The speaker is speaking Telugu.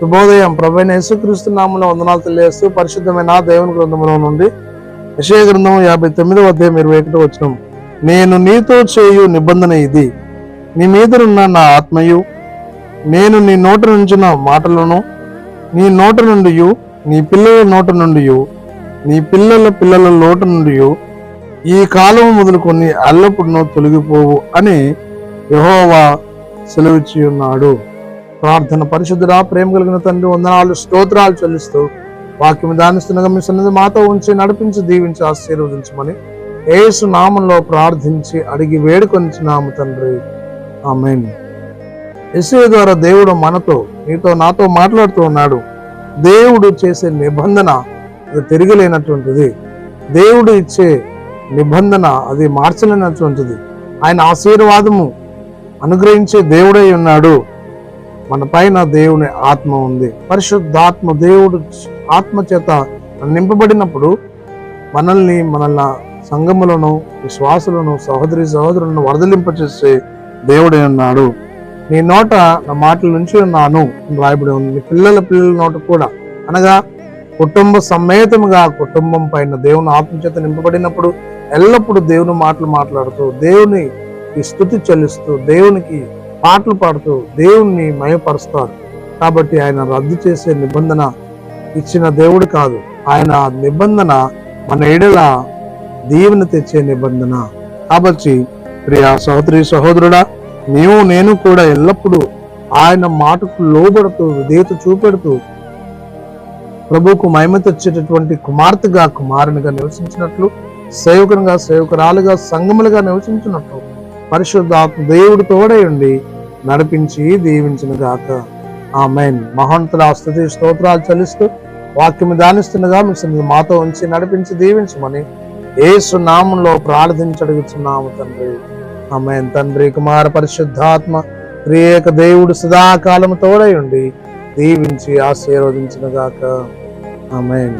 శుభోదయం. ప్రభైన యేసుక్రీస్తు నామంలో వందనాలు తెలియజేస్తూ పరిశుద్ధమైన దేవుని గ్రంథంలో నుండి విషయ గ్రంథం యాభై తొమ్మిదవ అధ్యాయం ఇరవై ఒకటి వచ్చిన నేను నీతో చేయు నిబంధన ఇది. నీ మీదనున్న నా ఆత్మయు నేను నీ నోట నుంచిన మాటలను నీ నోట నుండి నీ పిల్లల నోట నుండి నీ పిల్లల పిల్లల నోట నుండి ఈ కాలం మొదలుకొని అల్లప్పుడును తొలగిపోవు అని యహోవా సెలవిచ్చి ఉన్నాడు ప్రార్థన పరిశుద్ధుడా ప్రేమ కలిగిన తండ్రి వందనాలు స్తోత్రాలు చెల్లిస్తూ వాక్యం దానిస్తున్నగా మీ సన్నిధి మాతో ఉంచి నడిపించి దీవించి ఆశీర్వదించమని ఏసు నామంలో ప్రార్థించి అడిగి వేడుకొనిచున్నాము తండ్రి. ఆమెన్. ఎస్ఏ ద్వారా దేవుడు మనతో నీతో నాతో మాట్లాడుతూ ఉన్నాడు. దేవుడు చేసే నిబంధన అది తిరగలేనటువంటిది. దేవుడు ఇచ్చే నిబంధన అది మార్చలేనటువంటిది. ఆయన ఆశీర్వాదము అనుగ్రహించే దేవుడై ఉన్నాడు. మన పైన దేవుని ఆత్మ ఉంది. పరిశుద్ధాత్మ దేవుడు ఆత్మ చేత నింపబడినప్పుడు మనల్ని మనల్ని సంఘములను విశ్వాసులను సహోదరి సహోదరులను వరదలింపచేసే దేవుడే ఉన్నాడు. నీ నోట నా మాటల నుంచి ఉన్నాను రాయబడి ఉంది. నీ పిల్లల పిల్లల నోట కూడా. అనగా కుటుంబ సమేతముగా కుటుంబం పైన దేవుని ఆత్మ చేత నింపబడినప్పుడు ఎల్లప్పుడూ దేవుని మాటలు మాట్లాడుతూ దేవుని స్థుతి చెల్లిస్తూ దేవునికి పాటలు పాడుతూ దేవుణ్ణి మయపరుస్తారు. కాబట్టి ఆయన రద్దు చేసే నిబంధన ఇచ్చిన దేవుడు కాదు. ఆయన నిబంధన మన ఎడల దీవెన తెచ్చే నిబంధన. కాబట్టి ప్రియ సహోదరి సహోదరుడా నీవు నేను కూడా ఎల్లప్పుడూ ఆయన మాటకు లోబడుతూ విధేయత చూపెడుతూ ప్రభువుకు మహిమ తెచ్చేటటువంటి కుమార్తెగా కుమారునిగా నివసించినట్లు సేవకునిగా సేవకురాలుగా సంగములుగా నివసించినట్లు పరిశుద్ధాత్మ దేవుడు తోడై ఉండి నడిపించి దీవించిన గాక. ఆమెన్. మహోన్నతుల స్థుతి స్తోత్రాలు చలిస్తూ వాక్యం దానిస్తుండగా మీ మాతో ఉంచి నడిపించి దీవించమని ఏసు నామంలో ప్రార్థించడుగుతున్నాము తండ్రి. ఆమెన్. తండ్రి కుమార పరిశుద్ధాత్మ త్రియేక దేవుడు సదాకాలము తోడై ఉండి దీవించి ఆశీర్వదించిన గాక. ఆమెన్.